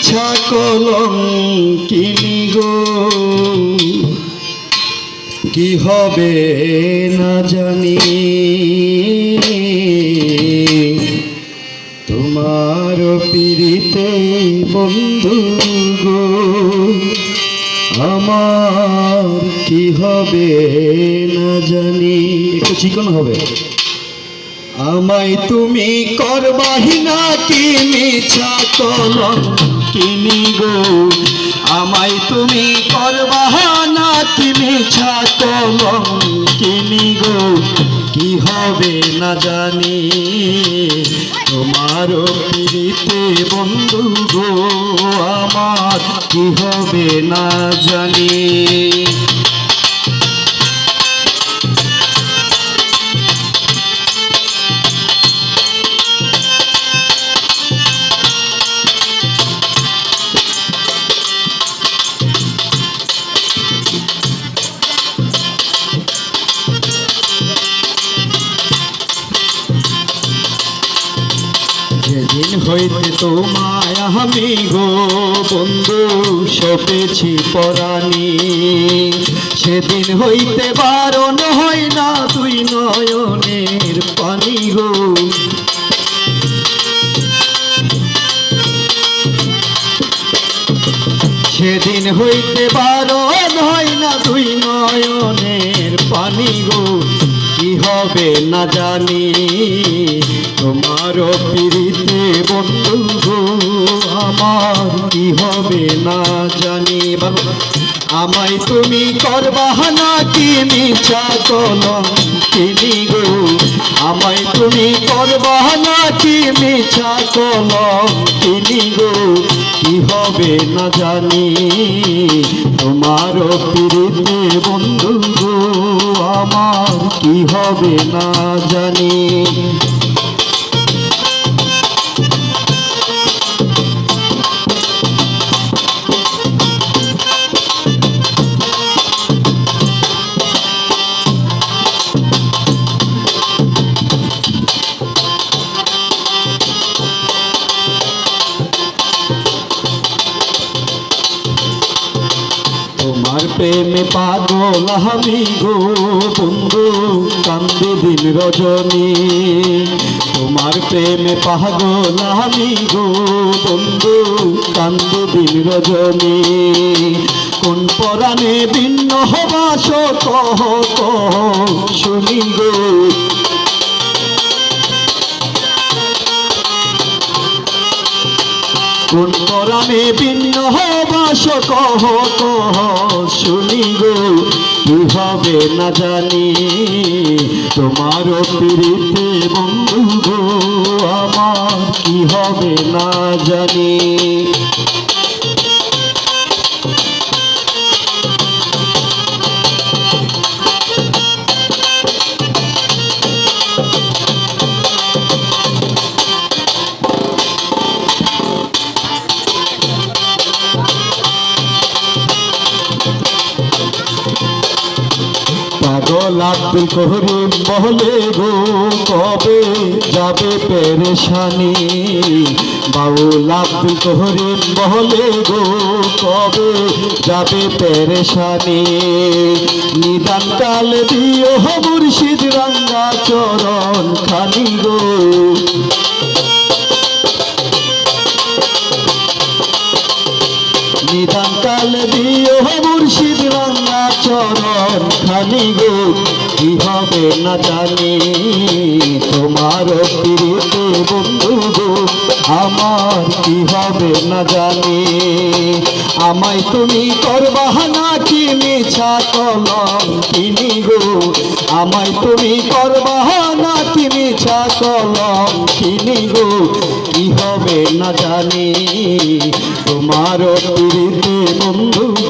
মিছা কলম কিনি গো। কি হবে না জানি। তোমার পিড়িতে বন্ধু গো। আমার কি হবে না জানি। একটু চিকন হবে। আমায় তুমি করবাহি না কি মিছা কলম কিনি গো আমায় তুমি করবা না তুমি কলম কিনি গো কি হবে না জানি। তোমার পিড়িতে বন্ধু গো, আমার কি হবে না জানি। যেদিন হইতে তোমায় আমি গো বন্ধু, সপেছি পরাণী। সেদিন হইতে বারণ হয় না তুই নয়নের পানি গো। সেদিন হইতে বারণ হয় না তুই নয়নের পানি গো। কি হবে না জানি। তোমার পিড়িতে বন্ধু, আমার কি হবে না জানি আমায় তুমি করবাহানা কি মিছা কলম কিনি গো আমায় তুমি করবাহানা কি মিছা কলম কিনি গো কি হবে না জানি। তোমার পিড়িতে বন্ধু, আমার কি হবে না জানি। তোমার প্রেমে পাগল আমি গো বন্ধু, কান্দে দিন রজনী। তোমার প্রেমে পাগল আমি গো বন্ধু, কান্দে দিন রজনী। কোন পরাণে ভিন্ন হবাস কহ শুনি গো। কোন পরামে ভিন্ন হবাস কহ কহ, শুনি গো, কি হবে না জানি। তোমার পিড়িতে বন্ধু গো, আমার কি হবে না জানি। পাগল আব্দুল করিম গো, কবে যাবে পেরেশানি? বাউল আব্দুল করিম বলে গো, কবে যাবে পেরেশানি? নিদান কাল দিও মুর্শিদ রঙ্গা চরণ খানি গো। নিদান কাল দিও মুর্শিদ রঙ্গা চরণ খানি গো, কি হবে না জানি। তোমার পিড়িতে বন্ধু গো, আমার কি হবে না জানি। আমায় তুমি করবাহানা কি মিছা কলম কিনি গো। আমায় তুমি করবাহানা কি মিছা কলম কিনি গো। কি হবে না জানি। তোমার পিড়িতে বন্ধু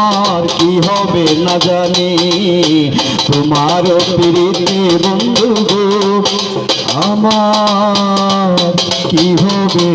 আমার কি হবে না জানি। তোমার পিড়িতে বন্ধু আমার কি হবে